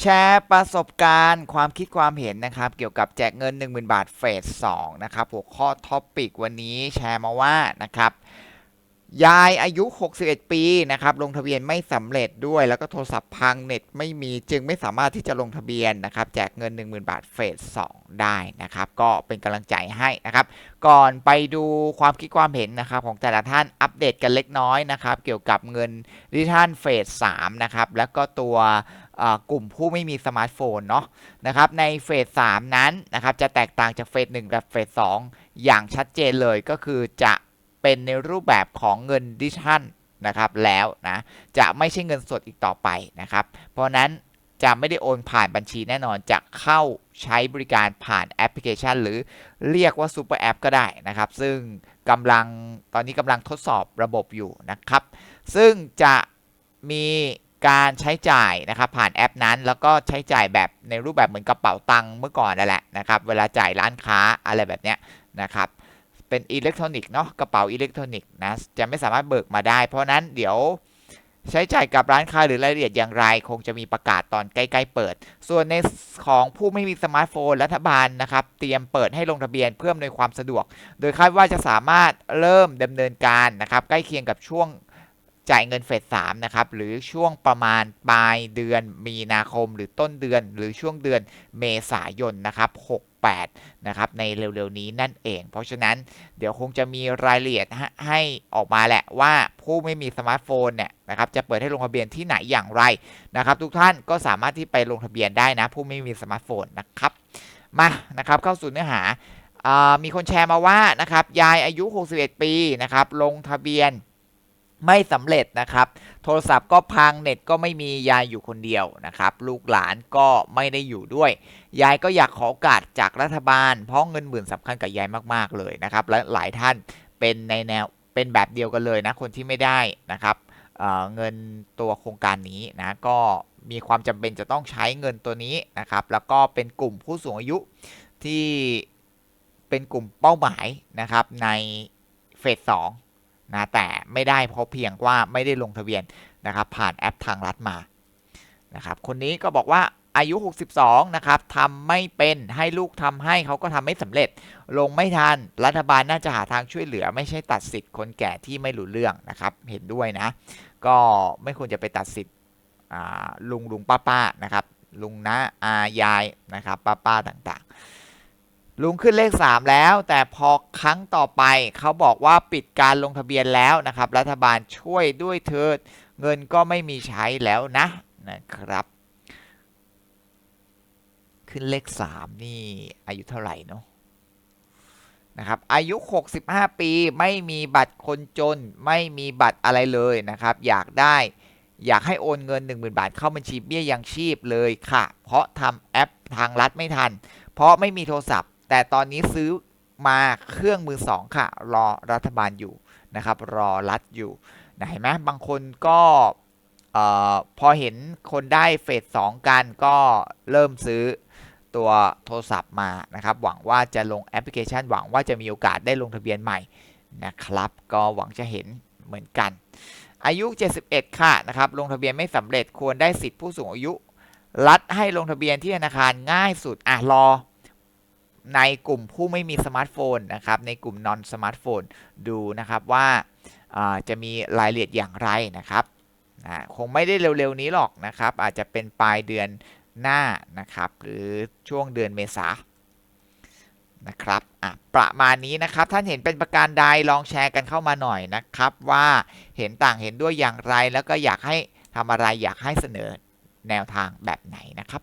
แชร์ประสบการณ์ความคิดความเห็นนะครับ เกี่ยวกับแจกเงิน 10,000 บาทเฟส2นะครับหัวข้อท็อปปิกวันนี้แชร์มาว่านะครับ ยายอายุ 61 ปีนะครับ ลงทะเบียนไม่สำเร็จด้วย แล้วก็โทรศัพท์พังเน็ตไม่มีจึงไม่สามารถที่จะลงทะเบียนนะครับ แจกเงิน 10,000 บาทเฟส2ได้นะครับ ก็เป็นกำลังใจให้นะครับ ก่อนไปดูความคิดความเห็นนะครับ ของแต่ละท่านอัปเดตกันเล็กน้อยนะครับ เกี่ยวกับเงินดิจิทัลเฟส3นะครับแล้วก็ตัว กลุ่มผู้ไม่มีสมาร์ทโฟนเนาะนะครับในเฟส3นั้นนะครับจะแตกต่างจากเฟส1กับเฟส2อย่างชัดเจนเลยก็คือจะเป็นในรูปแบบของเงินดิจิทัลนะครับแล้วนะจะไม่ใช่เงินสดอีกต่อไปนะครับ เพราะนั้นจะไม่ได้โอนผ่านบัญชีแน่นอนจะเข้าใช้บริการผ่านแอปพลิเคชัน หรือเรียกว่าซูเปอร์แอปก็ได้นะครับ ซึ่งกำลังตอนนี้กำลังทดสอบระบบอยู่นะครับ ซึ่งจะมี การใช้จ่ายนะครับผ่านแอปนั้นแล้วก็ใช้จ่ายแบบในรูปแบบเหมือนกระเป๋าตังค์เมื่อก่อนนั่นแหละนะครับเวลาจ่ายร้านค้าอะไรแบบเนี้ยนะครับเป็นอิเล็กทรอนิกส์เนาะกระเป๋าอิเล็กทรอนิกส์นะจะไม่สามารถเบิกมาได้ เพราะนั้นเดี๋ยวใช้จ่ายกับร้านค้าหรือรายละเอียดอย่างไร คงจะมีประกาศตอนใกล้ๆเปิด ส่วนในของผู้ไม่มีสมาร์ทโฟนรัฐบาลนะครับ เตรียมเปิดให้ลงทะเบียนเพื่ออำนวยความสะดวก โดยคาดว่าจะสามารถเริ่มดำเนินการนะครับ ใกล้เคียงกับช่วง จ่ายเงินเฟสสามนะครับหรือช่วงประมาณปลายเดือนมีนาคมหรือต้นเดือน หรือช่วงเดือนเมษายนนะครับ68นะครับในเร็วๆนี้นั่นเอง เพราะฉะนั้นเดี๋ยวคงจะมีรายละเอียดให้ออกมาแหละว่าผู้ไม่มีสมาร์ทโฟนเนี่ยนะครับจะเปิดให้ลงทะเบียนที่ไหนอย่างไรนะครับทุกท่านก็สามารถที่ไปลงทะเบียนได้นะผู้ไม่มีสมาร์ทโฟนนะครับมานะครับเข้าสู่เนื้อหาอ่ามีคนแชร์มาว่านะครับยายอายุ 61 ปีนะครับลงทะเบียน ไม่สำเร็จนะครับ โทรศัพท์ก็พังเน็ตก็ไม่มียายอยู่คนเดียวนะครับ ลูกหลานก็ไม่ได้อยู่ด้วย ยายก็อยากขอโอกาสจากรัฐบาล เพราะเงินหมื่นสำคัญกับยายมากๆเลยนะครับ และหลายท่านเป็นในแนวเป็นแบบเดียวกันเลยนะคนที่ไม่ได้นะครับเเงินตัวโครงการนี้นะก็มีความจำเป็นจะต้องใช้เงินตัวนี้นะครับ แล้วก็เป็นกลุ่มผู้สูงอายุที่เป็นกลุ่มเป้าหมายนะครับในเฟสสอง นะแต่ไม่ได้เพราะเพียงว่าไม่ได้ลงทะเบียนนะครับผ่านแอปทางรัฐมานะครับคนนี้ก็บอกว่าอายุ 62 นะครับทำไม่เป็นให้ลูกทำให้เขาก็ทำไม่สำเร็จ ลงไม่ทัน รัฐบาลน่าจะหาทางช่วยเหลือ ไม่ใช่ตัดสิทธิ์คนแก่ที่ไม่รู้เรื่องนะครับ เห็นด้วยนะ ก็ไม่ควรจะไปตัดสิทธิ์ลุงลุงป้าป้านะครับ ลุงนะอายายนะครับป้าป้าต่างๆ ลุงขึ้นเลข 3 แล้ว แต่พอครั้งต่อไปเขาบอกว่าปิดการลงทะเบียนแล้วนะครับ รัฐบาลช่วยด้วยเถิดเงินก็ไม่มีใช้แล้วนะนะครับ ขึ้นเลข 3 นี่อายุเท่าไหร่เนาะนะครับอายุ 65 ปีไม่มีบัตรคนจน ไม่มีบัตรอะไรเลยนะครับ อยากได้อยากให้โอนเงิน 10,000 บาทเข้าบัญชีเบี้ยยังชีพเลยค่ะ เพราะทำแอปทางรัฐไม่ทัน เพราะไม่มีโทรศัพท์ แต่ตอนนี้ซื้อมาเครื่องมือสองค่ะ รอรัฐบาลอยู่นะครับ รอรัฐอยู่นะเห็นไหมบางคนก็พอเห็นคนได้เฟสสองกันก็เริ่มซื้อตัวโทรศัพท์มานะครับ หวังว่าจะลงแอปพลิเคชัน หวังว่าจะมีโอกาสได้ลงทะเบียนใหม่นะครับ ก็หวังจะเห็นเหมือนกัน อายุ 71 ค่ะนะครับ ลงทะเบียนไม่สำเร็จควรได้สิทธิผู้สูงอายุ รัฐให้ลงทะเบียนที่ธนาคารง่ายสุดอะรอ ในกลุ่มผู้ไม่มีสมาร์ทโฟนนะครับในกลุ่มนอนสมาร์ทโฟนดูนะครับว่าจะมีรายละเอียดอย่างไรนะครับคงไม่ได้เร็วๆนี้หรอกนะครับ อาจจะเป็นปลายเดือนหน้านะครับ หรือช่วงเดือนเมษานะครับประมาณนี้นะครับท่านเห็นเป็นประการใดลองแชร์กันเข้ามาหน่อยนะครับ ว่าเห็นต่างเห็นด้วยอย่างไร แล้วก็อยากให้ทำอะไรอยากให้เสนอแนวทางแบบไหนนะครับ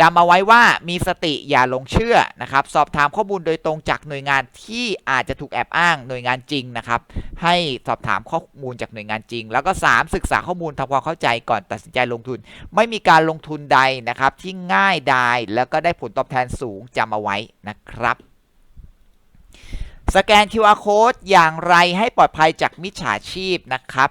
จำเอาไว้ว่ามีสติอย่าหลงเชื่อนะครับ สอบถามข้อมูลโดยตรงจากหน่วยงานที่อาจจะถูกแอบอ้างหน่วยงานจริงนะครับ ให้สอบถามข้อมูลจากหน่วยงานจริง แล้วก็ 3 ศึกษาข้อมูลทำความเข้าใจก่อนตัดสินใจลงทุน ไม่มีการลงทุนใดนะครับ ที่ง่ายดายแล้วก็ได้ผลตอบแทนสูงจำเอาไว้นะครับสแกน QR code อย่างไรให้ปลอดภัยจากมิจฉาชีพนะครับ